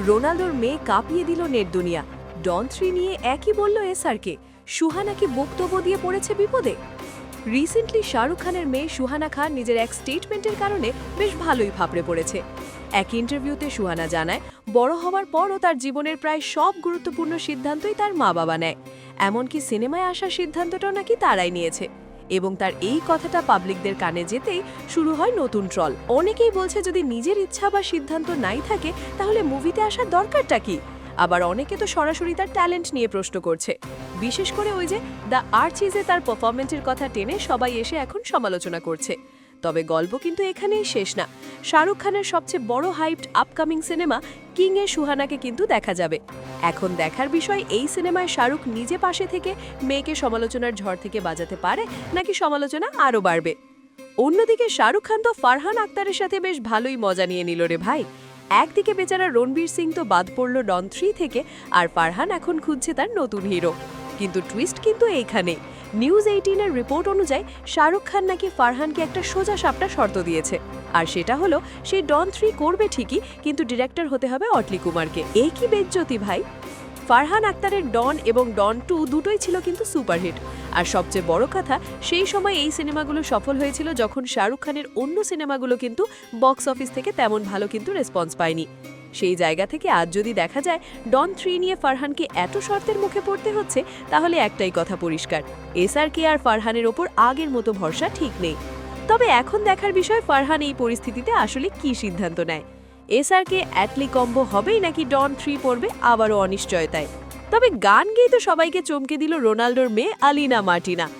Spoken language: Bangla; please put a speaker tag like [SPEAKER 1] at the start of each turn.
[SPEAKER 1] রোনালদোর মেয়ে কাঁপিয়ে দিল নেট দুনিয়া। ডন থ্রি নিয়ে একই বলল এসআরকে সুহানাকে বক্তব্য দিয়ে পড়েছে বিপদে? রিসেন্টলি শাহরুখ খানের মেয়ে সুহানা খান নিজের এক স্টেটমেন্টের কারণে বেশ ভালোই ফাপড়ে পড়েছে। এক ইন্টারভিউতে সুহানা জানায়, বড় হওয়ার পরও তার জীবনের প্রায় সব গুরুত্বপূর্ণ সিদ্ধান্তই তার মা বাবা নেয়। এমনকি সিনেমায় আসার সিদ্ধান্তটাও নাকি তারাই নিয়েছে। এবং তার এই কথাটা পাবলিকদের কানে যেতেই শুরু হয় নতুন ট্রল। অনেকেই বলছে যদি নিজের ইচ্ছা বা সিদ্ধান্ত নাই থাকে, তাহলে মুভিতে আসার দরকারটা কি? আবার অনেকে তো সরাসরি তার ট্যালেন্ট নিয়ে প্রশ্ন করছে। বিশেষ করে ওই যে দ্য আর্চিজে তার পারফরমেন্সের কথা টেনে সবাই এসে এখন সমালোচনা করছে। তবে গল্প কিন্তু এখানেই শেষ না। শাহরুখ খানের সবচেয়ে বড় হাইপড আপকামিং সিনেমা কিং এ সুহানাকে কিন্তু দেখা যাবে। এখন দেখার বিষয়, এই সিনেমায় শাহরুখ নিজে পাশে থেকে মেয়েকে সমালোচনার ঝড় থেকে বাজাতে পারে, নাকি সমালোচনা আরও বাড়বে? অন্যদিকে শাহরুখ খান তো ফারহান আক্তারের সাথে বেশ ভালোই মজা নিয়ে নিল রে ভাই। একদিকে বেচারা রণবীর সিং তো বাদ পড়ল ডন থ্রি থেকে, আর ফারহান এখন খুঁজছে তার নতুন হিরো কিন্তু টুইস্ট কিন্তু এইখানেই। নিউজ এইটিনের রিপোর্ট অনুযায়ী শাহরুখ খান নাকি ফারহানকে একটা সোজা সাপটা শর্ত দিয়েছে। আর সেটা হলো, সে ডন থ্রি করবে ঠিকই, কিন্তু ডিরেক্টর হতে হবে অটলি কুমারকে। এই কি বেজ্জতি ভাই? ফারহান আক্তারের ডন এবং ডন টু দুটোই ছিল কিন্তু সুপারহিট। আর সবচেয়ে বড় কথা, সেই সময় এই সিনেমাগুলো সফল হয়েছিল যখন শাহরুখ খানের অন্য সিনেমাগুলো কিন্তু বক্স অফিস থেকে তেমন ভালো কিন্তু রেসপন্স পায়নি। সেই জায়গা থেকে আজ যদি দেখা যায়, ডন থ্রি নিয়ে ফারহানকে এত শর্তের মুখে পড়তে হচ্ছে, তাহলে একটাই কথা পরিষ্কার, এসআরকে আর ফারহানের ওপর আগের মতো ভরসা ঠিক নেই। তবে এখন দেখার বিষয়, ফারহান এই পরিস্থিতিতে আসলে কি সিদ্ধান্ত নেয়? এস এসআরকে অ্যাটলি কম্বো হবেই নাকি ডন থ্রি পড়বে আবারও অনিশ্চয়তায়? তবে গান গেয়ে তো সবাইকে চমকে দিল রোনাল্ডোর মেয়ে আলিনা মার্টিনা।